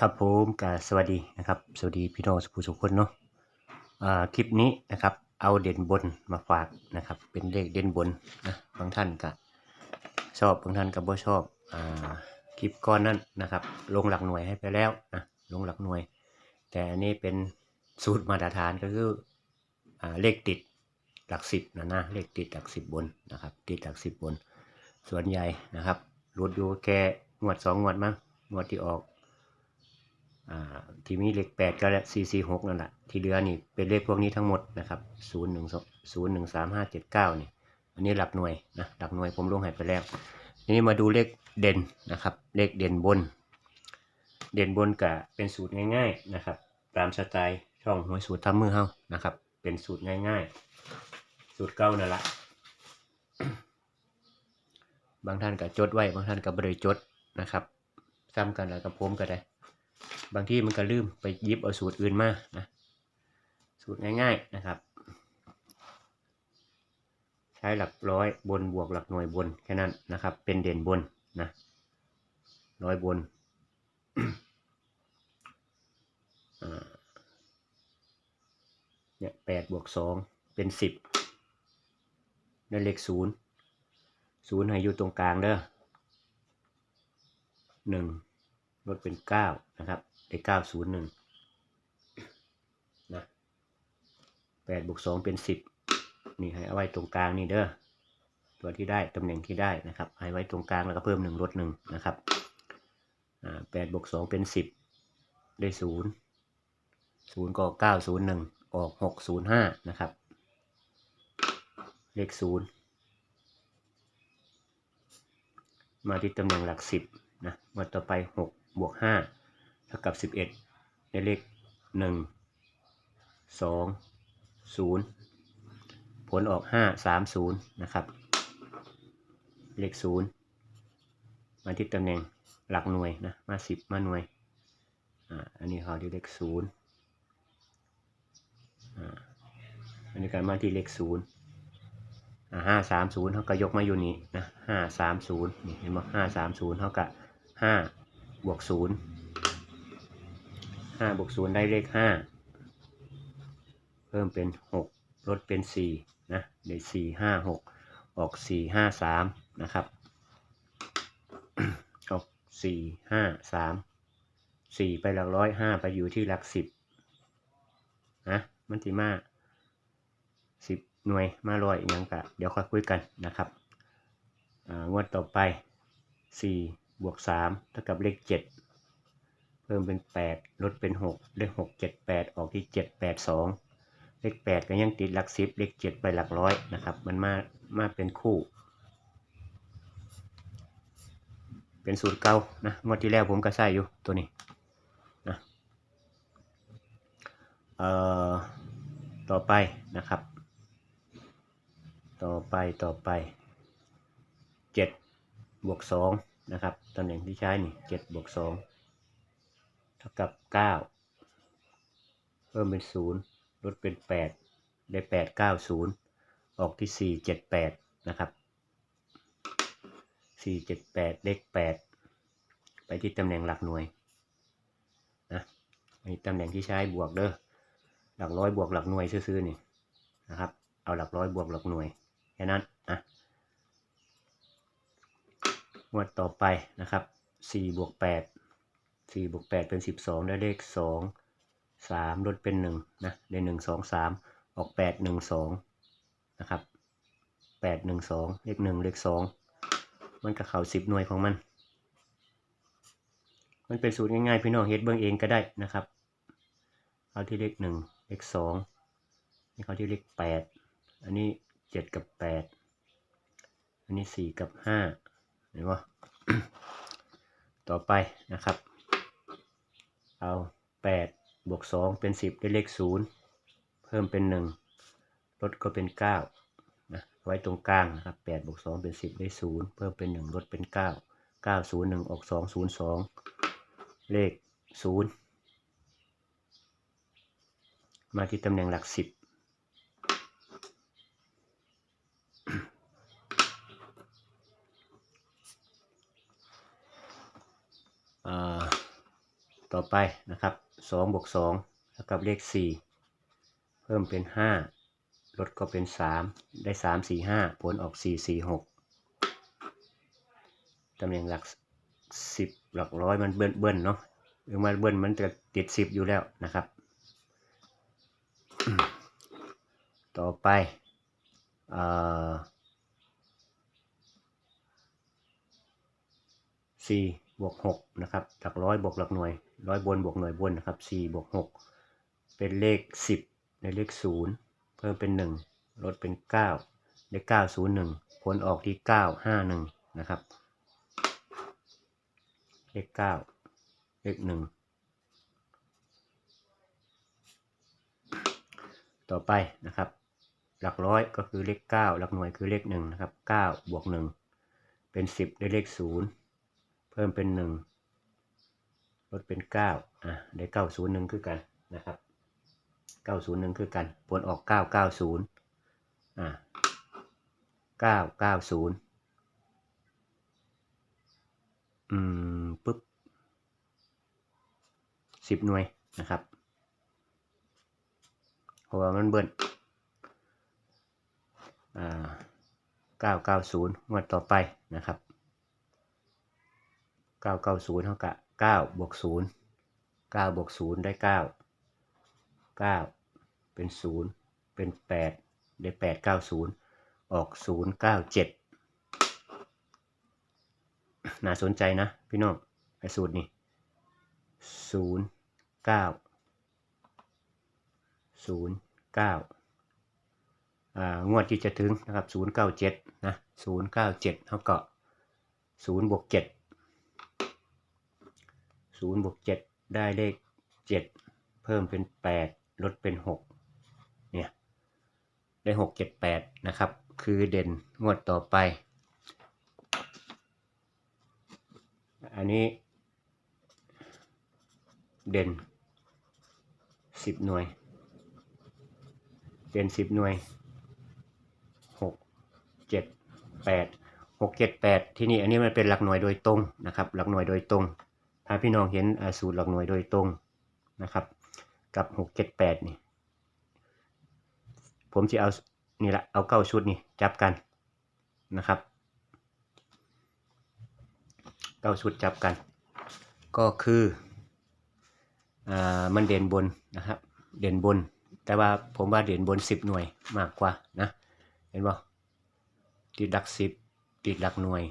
ครับผมกสวัสดีนะครับ สวัสดีพี่น้องสุภูสุคนเนาะคลิปนี้นะครับ เอาเด่นบนมาฝากนะครับ เป็นเลขเด่นบนนะบางท่านก็ชอบบางท่านก็บ่ชอบอ่าคลิปก้อนนั้นนะครับ ลงหลักหน่วยให้ไปแล้วนะลงหลักหน่วย แต่อันนี้เป็นสูตรมาตรฐานก็คืออ่าเลขติดหลักสิบนะนะเลขติดหลักสิบบนนะครับ ติดหลักสิบบน ส่วนใหญ่นะครับรุดอยู่แค่งวดสองงวดมั้งงวดที่ออก ที่มีเลขแปดก็และสี่สี่หกนั่นแหละที่เหลือนี่เป็นเลขพวกนี้ทั้งหมดนะครับศูนย์หนึ่งศูนย์หนึ่งสามห้าเจ็ดเก้านี่อันนี้หลักหน่วยนะหลักหน่วยผมลงให้ไปแล้วทีนี้มาดูเลขเด่นนะครับเลขเด่นบน เด่นบนกะเป็นสูตรง่าย ๆนะครับ ตามสไตล์ช่องหวยสูตรทำมือเฮานะครับ เป็นสูตรง่ายๆ สูตรเก่านั่นแหละบางท่านก็จดไว้บางท่านก็บริจดนะครับซ้ำกันแล้วกับผมก็ได้ บางที่มันก็ลืมไปยิบเอาสูตรอื่นมานะสูตรง่ายๆนะครับ ใช้หลักร้อยบนบวกหลักหน่วยบนแค่นั้นนะครับ เป็นเด่นบนนะร้อยบนเนี่ยแปดบวกสองเป็นสิบได้เลขศูนย์ศูนย์ให้อยู่ตรงกลางเด้อหนึ่ง ลดเป็นเก้านะครับได้เก้าศูนย์หนึ่งนะแปดบวกสองเป็นสิบนี่ให้เอาไว้ตรงกลางนี่เด้อตัวที่ได้ตำแหน่งที่ได้นะครับให้ไว้ตรงกลางแล้วก็เพิ่มหนึ่งลดหนึ่งนะครับแปดบวกสองเป็นสิบได้ศูนย์ศูนย์ก็เก้าศูนย์หนึ่งออกหกศูนย์ห้านะครับ เลขศูนย์มาที่ตำแหน่งหลักสิบนะมาต่อไปหก บวกห้าเท่ากับสิบเอ็ดได้เลขหนึ่งสองศูนย์ผลออกห้าสามศูนย์นะครับ เลขศูนย์มาที่ตำแหน่งหลักหน่วยนะ มาสิบมาหน่วย อ่า อันนี้เขาที่เลขศูนย์อ่า อันนี้การมาที่เลขศูนย์ห้าสามศูนย์เขาก็ยกมาอยู่นี่นะห้าสามศูนย์นี่เห็นไหมห้าสามศูนย์เท่ากับห้า บวกศูนย์ห้าบวกศูนย์ได้เลขห้าเพิ่มเป็นหกลดเป็นสี่นะได้สี่ห้าหกออกสี่ห้าสามนะครับออกสี่ห้าสามสี่ไปหลักร้อยห้าไปอยู่ที่หลักสิบนะมันติมาสิบหน่วยมาร้อยอหยังกะเดี๋ยวค่อยคุยกันนะครับอ่างวดต่อไปสี่ บวกสามเท่ากับเลขเจ็ดเพิ่มเป็นแปดลดเป็นหกเลขหกเจ็ดแปดออกที่เจ็ดแปดสองเลขแปดก็ยังติดหลักสิบเลขเจ็ดไปหลักร้อยนะครับ มันมามาเป็นคู่ เป็นสูตรเก่านะงวดที่แล้วผมก็ใส่อยู่ตัวนี้นะเอ่อต่อไปนะครับ ต่อไปต่อไปเจ็ดบวกสอง นะครับตำแหน่งที่ใช้นี่เจ็ดบวกสองเท่ากับเก้าเพิ่มเป็นศูนย์ลดเป็นแปดได้แปดเก้าศูนย์ออกที่สี่เจ็ดแปดนะครับสี่เจ็ดแปดเลขแปดไปที่ตำแหน่งหลักหน่วยนะอันนี้ตำแหน่งที่ใช้บวกเด้อหลักร้อยบวกหลักหน่วยซื่อๆนี่นะครับ เอาหลักร้อยบวกหลักหน่วยแค่นั้นอะ งวดต่อไปนะครับสี่บวกแปดสี่บวกแปดเป็นสิบสองได้เลขสองสามลดเป็นหนึ่งนะ ได้หนึ่งสองสามออกแปดหนึ่งสองนะครับแปดหนึ่งสองเลขหนึ่งเลขสองมันก็เข้าสิบหน่วยของมัน มันเป็นสูตรง่ายๆ พี่น้องเฮ็ดเบื้องเองก็ได้นะครับ เอาที่เลขหนึ่งเลขสองนี่เขาที่เลขแปดอันนี้เจ็ดกับแปดอันนี้สี่กับห้า เห็นปะต่อไปนะครับ เอาแปดบวกสองเป็นสิบได้เลขศูนย์เพิ่มเป็นหนึ่งลดก็เป็นเก้านะไว้ตรงกลางนะครับแปดบวกสองเป็นสิบได้ศูนย์เพิ่มเป็นหนึ่งลดเป็นเก้าเก้าศูนย์หนึ่งออกสองศูนย์สองเลขศูนย์มาที่ตำแหน่งหลักสิบ ต่อไปนะครับสองบวกสองเท่ากับเลขสี่เพิ่มเป็นห้าลดก็เป็นสามได้สามสี่ห้าผลออกสี่สี่หกตำแหน่งหลักสิบหลักร้อยมันเบิ้ลเบิ้ลเนาะหรือมันเบิ้ลมันจะติดสิบอยู่แล้วนะครับ ต่อไปเอ่อสี่บวกหกนะครับ หลักร้อยบวกหลักหน่วย ร้อยบนบวกหน่วยบนนะครับสี่บวกหกเป็นเลขสิบในเลขศูนย์เพิ่มเป็นหนึ่งลดเป็นเก้าได้เก้าศูนย์หนึ่งผลออกที่เก้าห้าหนึ่งนะครับ เลขเก้าเลขหนึ่งต่อไปนะครับ หลักร้อยก็คือเลขเก้าหลักหน่วยคือเลขหนึ่งนะครับเก้าบวกหนึ่งเป็นสิบได้เลขศูนย์เพิ่มเป็นหนึ่ง ลดเป็นเก้าอะ ได้เก้าศูนย์หนึ่งคือกันนะครับเก้าศูนย์หนึ่งคือกันผลออกเก้าเก้าศูนย์อะเก้าเก้าศูนย์อืมปุ๊บสิบหน่วยนะครับเพราะว่ามันเบิ้ลอ่าเก้าเก้าศูนย์งวดต่อไปนะครับเก้าเก้าศูนย์เท่ากับ เก้าบวกศูนย์เก้าบวกศูนย์ได้เก้าเก้าเป็นศูนย์เป็นแปดได้แปดเก้าศูนย์ออกศูนย์เก้าเจ็ดน่าสนใจนะพี่น้องไอ้สูตรนี้ศูนย์เก้าศูนย์เก้าอ่างวดที่จะถึงนะครับศูนย์เก้าเจ็ดนะศูนย์เก้าเจ็ดเท่ากับศูนย์บวกเจ็ด ศูนย์บวกเจ็ดได้เลขเจ็ดเพิ่มเป็นแปดลดเป็นหกเนี่ยได้หกเจ็ดแปดนะครับ คือเด่นงวดต่อไป อันนี้เด่นสิบหน่วยเป็นสิบหน่วยหกเจ็ดแปดหกเจ็ดแปดที่นี่อันนี้มันเป็นหลักหน่วยโดยตรงนะครับ หลักหน่วยโดยตรง ถ้าพี่น้องเห็นสูตรหลักหน่วยโดยตรงนะครับกับหกเนี่ ผมจะเอา นี่ละ เอาเก้าชุดนี่ จับกันนะครับเก้าชุดจับกัน ก็คืออ่ามันเด่นบนนะครับ เด่นบน แต่ว่าผมว่าเด่นบนสิบหน่วยมากกว่านะ เห็นบ่ติดหลักสิบติดหลักหน่วย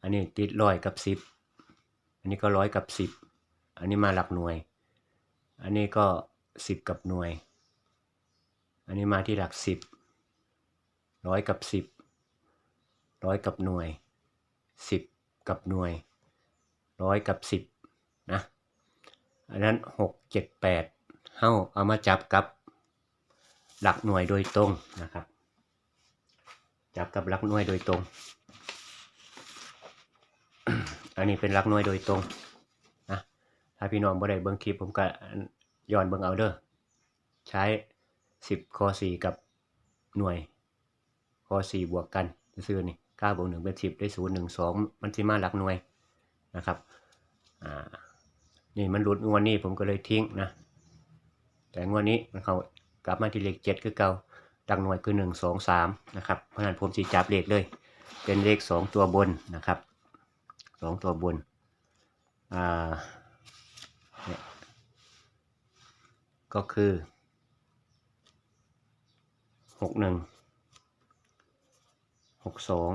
อันนี้ติดร้อยกับสิบ อันนี้ก็ร้อยกับสิบ อันนี้มาหลักหน่วย อันนี้ก็สิบกับหน่วย อันนี้มาที่หลักสิบ ร้อยกับสิบ ร้อยกับหน่วย สิบกับหน่วย ร้อยกับสิบนะ อันนั้นหกเจ็ดแปดเฮ้าเอามาจับกับหลักหน่วยโดยตรงนะครับ จับกับหลักหน่วยโดยตรง อันนี้เป็นหลักหน่วยโดยตรงนะถ้าพี่น้องบ่ได้เบิ่งคลิปผมก็ย้อนเบิ่งเอาเด้อใช้สิบคอสี่กับหน่วยคอสี่บวกกันซื่อนี่เก้าบวกหนึ่งเป็นสิบได้ศูนย์หนึ่งสองมันสิมาหลักหน่วยนะครับอ่านี่มันหลุดงวดนี้ผมก็เลยทิ้งนะ แต่งวดนี้มันเขากลับมาที่เลขเจ็ดคือเก่าหลักหน่วยคือหนึ่งสองสามนะครับเพราะฉะนั้นผมจะจับเลขเลย เป็นเลขสองตัวบนนะครับ สองตัวบน อ่าเนี่ยก็คือหกหนึ่งหกสอง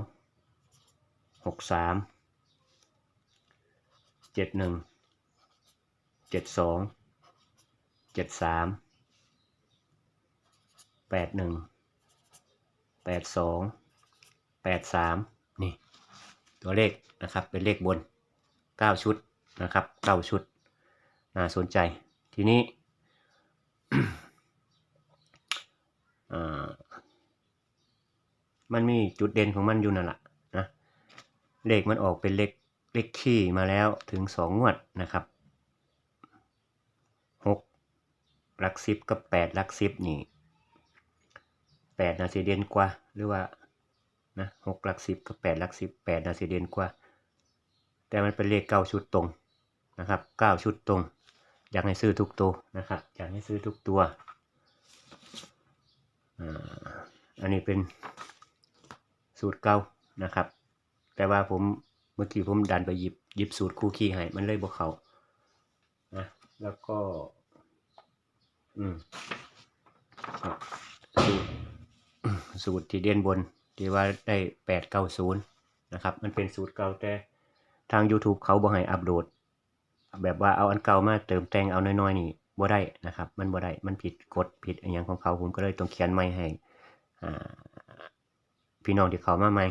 หกสามเจ็ดหนึ่งเจ็ดสองเจ็ดสามแปดหนึ่งแปดสองแปดสามนี่ ตัวเลขนะครับเป็นเลขบนเก้าชุดนะครับเก้าชุดน่าสนใจ ทีนี้มันมีจุดเด่นของมันอยู่นั่นแหละนะเลขมันออกเป็นเลขเลขขี้มาแล้วถึงสองวดนะครับหกหลักสิบกับแปดหลักสิบนี่แปดนาซีเดนกว่าหรือว่า นะหกหลักสิบกับแปดหลักสิบแปดนาซีเดนกว่า แต่มันเป็นเลขเก้าชุดตรงนะครับเก้าชุดตรง อยากให้ซื้อทุกตัวนะครับ อยากให้ซื้อทุกตัวอันนี้เป็นสูตรเก่านะครับ แต่ว่าผมเมื่อกี้ผมดันไปหยิบหยิบสูตรคู่คีให้มันเลยบวเขานะแล้วก็ อืมสูตรสูตรที่เด่นบน ที่ว่าได้แปดเก้าศูนย์นะครับ มันเป็นสูตรเก่าแต่ทาง YouTube เขาบ่ให้อัปโหลด แบบว่าเอาอันเก่ามาเติมแต่งเอาน้อยๆนี่บ่ได้นะครับ มันบ่ได้มันผิดกฎผิดอนหยังของเขาผมก็เลยต้องเขียนใหม่ให้พี่น้องที่เขามาใหม่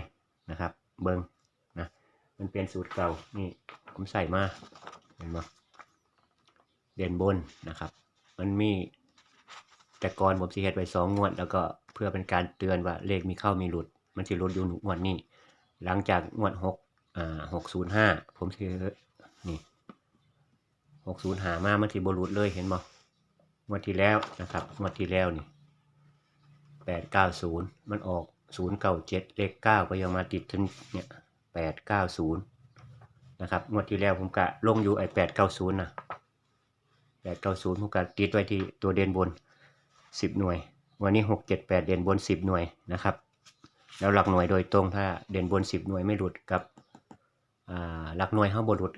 นะครับ เบิ่งนะมันเป็นสูตรเก่านี่ผมใส่มาเห็นบ่เด่นบนนะครับ มันมีแต่ก่อนผมสิเฮ็ดไว้สองงวด แล้วก็เพื่อเป็นการเตือนว่าเลขมีเข้ามีหลุด มันสิลดอยู่งวดนี้ หลังจากงวดหกอ่าหกศูนย์ห้าผมสินี่หกศูนย์หามามื่อที่บรุษเลยเห็นบ่งวดที่แล้วนะครับงวดที่แล้วนี่แปดเก้าศูนย์มันออกศูนย์เก้าเจ็ดเลขเก้าก็ยังมาติดถึงเนี่ยแปดเก้าศูนย์นะครับงวดที่แล้วผมกะลงอยู่ไอ้แปดเก้าศูนย์นะแปดเก้าศูนย์ผมกะติดไว้ที่ตัวเด่นบนสิบหน่วย วันนี้หกเจ็ดแปดเด่นบนสิบหน่วยนะครับ แล้วหลักหน่วยโดยตรงถ้าเด่นบนสิบหน่วยไม่หลุดกับหลักหน่วยห้าบหลุด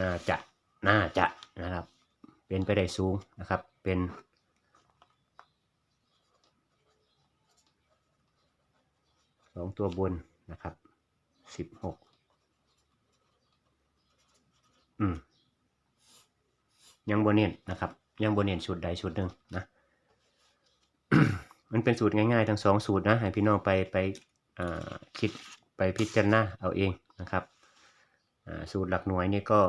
น่าจะน่าจะนะครับ เป็นไปได้สูงนะครับ เป็นสองตัวบนนะครับสิบหกอืมยังบนเน้นนะครับ ยังบนเน้นชุดใดชุดหนึ่งนะ มันเป็นสูตรง่ายๆ ทั้งสองสูตรนะให้พี่น้องไปไปคิดไปพิจารณาเอาเองนะครับสูตรหลักหน่วยนี่ก็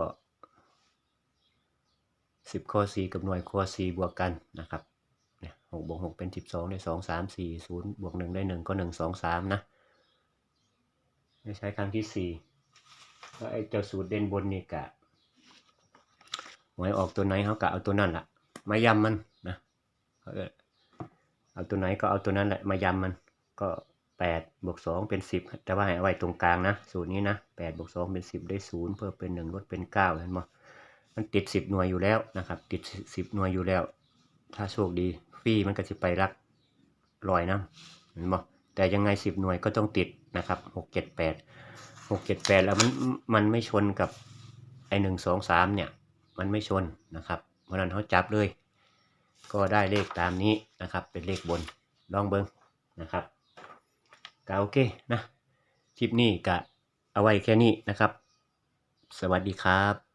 สิบข้อสี่กับหน่วยข้อสี่บวกกันนะครับเนี่ยหกบวกหกเป็นสิบสองได้สองสามสี่ศูนย์บวกหนึ่งได้หนึ่งก็หนึ่งสองสามนะไม่ใช้ครั้งที่สี่แล้วไอ้เจ้าสูตรเด่นบนนี่กะหวยออกตัวไหนเขากะเอาตัวนั่นแหละมายำมันนะ เอาตัวไหนก็เอาตัวนั้นแหละมายำมันก็แปดบวกสองเป็นสิบแต่ว่าให้เอาไว้ตรงกลางนะสูตรนี้นะแปดบวกสองเป็นสิบได้ศูนย์เพิ่มเป็นหนึ่งลดเป็นเก้าเห็นไหมมันติดสิบหน่วยอยู่แล้วนะครับ ติดสิบหน่วยอยู่แล้ว ถ้าโชคดีฟรีมันก็จะไปรักลอยนะเห็นไหมแต่ยังไงสิบหน่วยก็ต้องติดนะครับหกเจ็ดแปดหกเจ็ดแปดแล้วมันมันไม่ชนกับไอหนึ่งสองสามเนี่ย มันไม่ชนนะครับเพราะนั้นเขาจับเลย ก็ได้เลขตามนี้นะครับ เป็นเลขบนลองเบิ้งนะครับก็โอเคนะคลิปนี้ก็เอาไว้แค่นี้นะครับ สวัสดีครับ